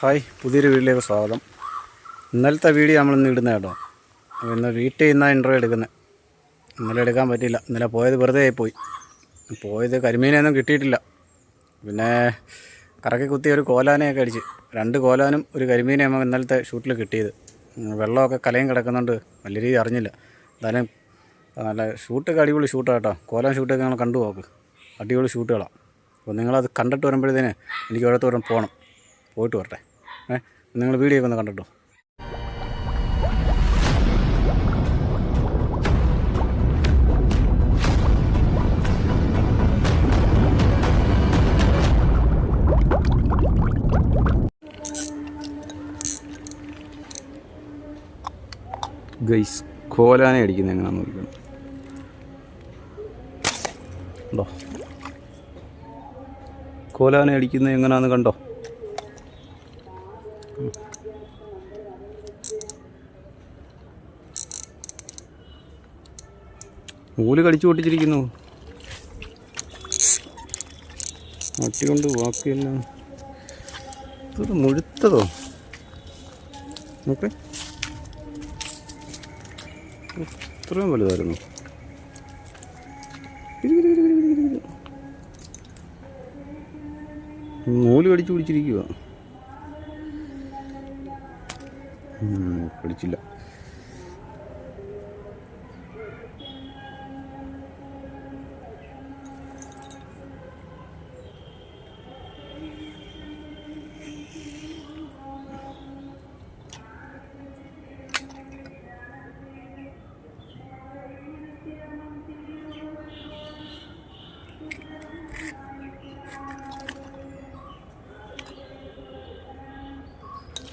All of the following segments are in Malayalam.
ഹായ് പുതിയൊരു വീഡിയോയിലേക്ക് സ്വാഗതം. ഇന്നലത്തെ വീഡിയോ നമ്മൾ ഇന്ന് ഇടുന്ന കേട്ടോ ഇന്ന് വീട്ടിൽ ഇന്നാണ് ഇന്റർവ്യൂ എടുക്കുന്നത്. ഇന്നലെ എടുക്കാൻ പറ്റിയില്ല. ഇന്നലെ പോയത് വെറുതെ ആയിപ്പോയി. പോയത് കരിമീനൊന്നും കിട്ടിയിട്ടില്ല. പിന്നെ കറക്കി കുത്തി ഒരു കോലാനയൊക്കെ അടിച്ച്. രണ്ട് കോലാനും ഒരു കരിമീനെ നമുക്ക് ഇന്നലത്തെ ഷൂട്ടിൽ കിട്ടിയത്. വെള്ളമൊക്കെ കലയും കിടക്കുന്നുണ്ട്. വലിയ രീതി അറിഞ്ഞില്ല. എന്തായാലും നല്ല ഷൂട്ടൊക്കെ അടിപൊളി ഷൂട്ടാണ് കേട്ടോ. കോലാൻ ഷൂട്ടൊക്കെ ഞങ്ങൾ കണ്ടു നോക്ക്. അടിപൊളി ഷൂട്ടുകളാണ് അപ്പോൾ നിങ്ങളത് കണ്ടിട്ട് വരുമ്പോഴത്തേന് എനിക്ക് ഓരോരുത്തരും പോകണം പോയിട്ട് വരട്ടെ. ഏ നിങ്ങൾ വീഡിയോ ഒക്കെ ഒന്ന് കണ്ടിട്ടോ? ഗൈസ് കോലാനെ അടിക്കുന്നത് എങ്ങനെയാണെന്ന് നോക്കണം കോലാനെ അടിക്കുന്നത് എങ്ങനെയാണെന്ന് കണ്ടോ? നൂൽ കടിച്ചു പൊട്ടിച്ചിരിക്കുന്നു. അട്ടികൊണ്ട് ബാക്കിയെല്ലാം ഇത് മുഴുത്തതോ? നോക്കേ. ഇത്രയും വലുതായിരുന്നു. നൂൽ കടിച്ചു പിടിച്ചിരിക്കുക കടിച്ചില്ല.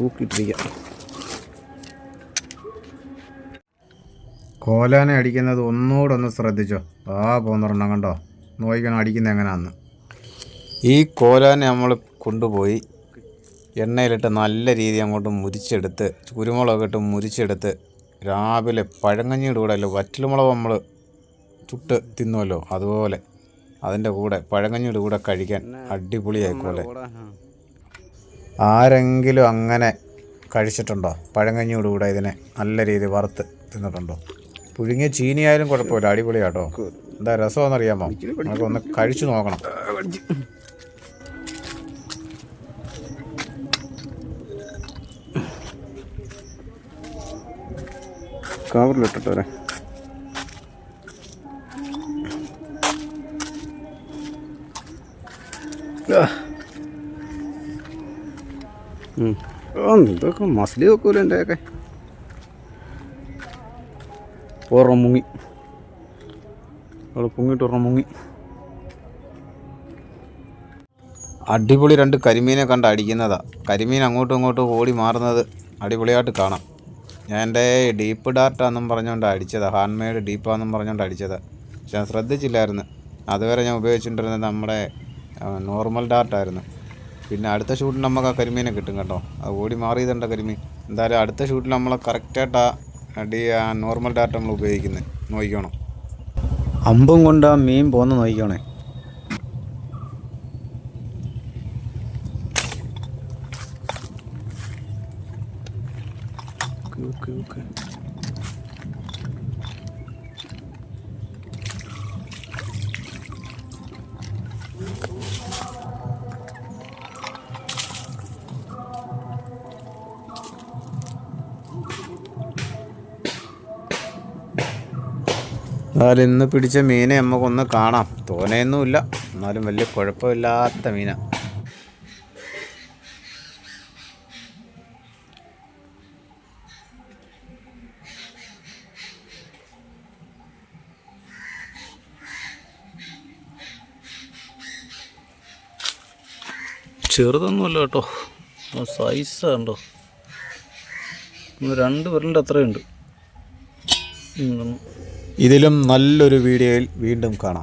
തൂക്കിയിട്ടിരിക്കാം. കോലാനെ അടിക്കുന്നത് ഒന്നുകൂടെ ഒന്ന് ശ്രദ്ധിച്ചോ? ആ പോന്നൊരെണ്ണം കണ്ടോ? നോക്കിക്കണം അടിക്കുന്നത് എങ്ങനെയാന്ന് ഈ കോലാനെ നമ്മൾ കൊണ്ടുപോയി എണ്ണയിലിട്ട് നല്ല രീതി അങ്ങോട്ട് മുരിച്ചെടുത്ത് കുരുമുളക് ഇട്ട് മുരിച്ചെടുത്ത് രാവിലെ പഴങ്കഞ്ഞിയുടെ കൂടെ അല്ല വറ്റൽമുളക് നമ്മൾ ചുട്ട് തിന്നുമല്ലോ അതുപോലെ. അതിന്റെ കൂടെ പഴങ്കഞ്ഞിയുടെ കൂടെ കഴിക്കാൻ അടിപൊളിയായിക്കോലെ ആരെങ്കിലും അങ്ങനെ കഴിച്ചിട്ടുണ്ടോ? പഴങ്കഞ്ഞിയുടെ കൂടെ ഇതിനെ നല്ല രീതി വറുത്ത് തിന്നിട്ടുണ്ടോ? പുഴുങ്ങിയ ചീനിയായാലും കുഴപ്പമില്ല. അടിപൊളിയാട്ടോ. എന്താ രസമെന്നറിയാമോ നമുക്ക് ഒന്ന് കഴിച്ചു നോക്കണം. കവറിലിട്ടിട്ടോ അല്ലേ ഇതൊക്കെ മസിലി വെക്കൂല എന്റെയൊക്കെ ഒരെണ്ണം മുങ്ങി. അവൾ പൊങ്ങിട്ട് മുങ്ങി. അടിപൊളി രണ്ട് കരിമീനെ കണ്ട് അടിക്കുന്നതാ. കരിമീൻ അങ്ങോട്ടും ഇങ്ങോട്ടും ഓടി മാറുന്നത് അടിപൊളിയായിട്ട് കാണാം. ഞാൻ എന്റെ ഡീപ്പ് ഡാർട്ടാന്നും പറഞ്ഞുകൊണ്ട് അടിച്ചതാണ് ഹാൻഡ് മെയ്ഡ് ഡീപ്പാന്നും പറഞ്ഞുകൊണ്ട് അടിച്ചതാണ് പക്ഷെ ഞാൻ ശ്രദ്ധിച്ചില്ലായിരുന്നു. അതുവരെ ഞാൻ ഉപയോഗിച്ചുകൊണ്ടിരുന്നത് നമ്മുടെ നോർമൽ ഡാർട്ടായിരുന്നു. പിന്നെ അടുത്ത ഷൂട്ടിൽ നമുക്ക് ആ കരിമീനെ കിട്ടും കേട്ടോ. അത് ഓടി മാറിയതുണ്ട് കരിമീൻ. എന്തായാലും അടുത്ത ഷൂട്ടിൽ നമ്മൾ കറക്റ്റായിട്ട് ആ ഡി നോർമൽ ഡാറ്റ നമ്മൾ ഉപയോഗിക്കുന്നത് നോക്കിക്കണം. അമ്പും കൊണ്ട് ആ മീൻ പോന്ന് നോക്കിക്കണേ. Okay okay. എന്നാലും ഇന്ന് പിടിച്ച മീനെ നമുക്കൊന്ന് കാണാം. തോനെയൊന്നുമില്ല. എന്നാലും വലിയ കുഴപ്പമില്ലാത്ത മീനാണ് ചെറുതൊന്നുമല്ല കേട്ടോ. സൈസ് ഉണ്ടോ രണ്ട് വിരലിന്റെ അത്രയുണ്ട്. ഇതിലും നല്ലൊരു വീഡിയോയിൽ വീണ്ടും കാണാം.